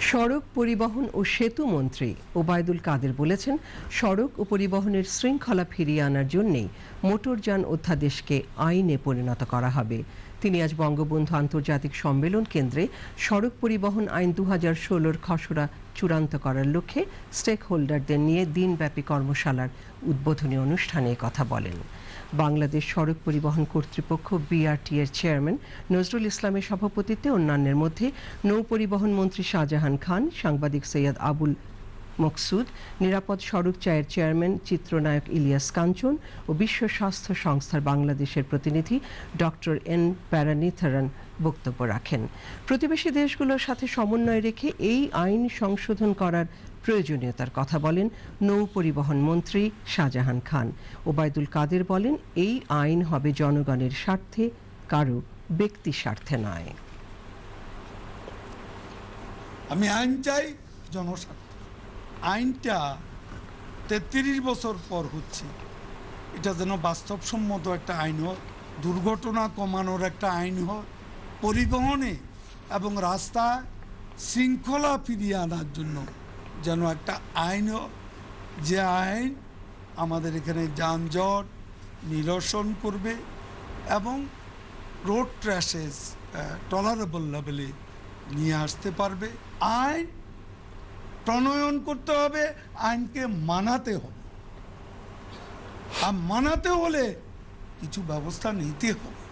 সড়ক পরিবহন ও সেতু মন্ত্রী ওবায়দুল কাদের বলেছেন, সড়ক ও পরিবহনের শৃঙ্খলা ফিরিয়ে আনার জন্যেই মোটরযান অধ্যাদেশকে আইনে পরিণত করা হবে। তিনি আজ বঙ্গবন্ধু আন্তর্জাতিক সম্মেলন কেন্দ্রে সড়ক পরিবহন আইন দু হাজার ষোলোর খসড়া চূড়ান্ত করার লক্ষ্যে স্টেক হোল্ডারদের নিয়ে দিনব্যাপী কর্মশালার উদ্বোধনী অনুষ্ঠানে কথা বলেন। বাংলাদেশ সড়ক পরিবহন কর্তৃপক্ষ বিআরটি এর চেয়ারম্যান নজরুল ইসলামের সভাপতিত্বে অন্যান্যের মধ্যে নৌ পরিবহন মন্ত্রী শাহজাহান খান, সাংবাদিক সৈয়দ আবুল মকসুদ, নিরাপদ সড়ক চায়ের চেয়ারম্যান চিত্রনায়ক ইলিয়াস কাঞ্চন ও বিশ্ব স্বাস্থ্য সংস্থার বাংলাদেশের প্রতিনিধি ডক্টর এন প্যারানিথারান বক্তব্য রাখেন। প্রতিবেশী দেশগুলোর সাথে সমন্বয় রেখে এই আইন সংশোধন করার প্রয়োজনীয়তার কথা বলেন নৌ পরিবহন মন্ত্রী শাহজাহান খান। ওবায়দুল কাদের বলেন, এই আইন হবে জনগণের স্বার্থে, কারও ব্যক্তি স্বার্থে নয়। আমি আইন চাই, জনস্বার্থ। আইনটা তেত্রিশ বছর পর হচ্ছে। এটা যেন বাস্তবসম্মত একটা আইন হয় দুর্ঘটনা কমানোর একটা আইন হয় পরিবহনে এবং রাস্তা শৃঙ্খলা ফিরিয়ে আনার জন্য যেন একটা আইন যে আইন আমাদের এখানে যানজট নিরসন করবে এবং রোড ট্র্যাশেস টলারেবল লেভেলে নিয়ে আসতে পারবে। আইন প্রণয়ন করতে হবে আইনকে মানাতে হবে। আর মানাতে হলে কিছু ব্যবস্থা নিতে হবে।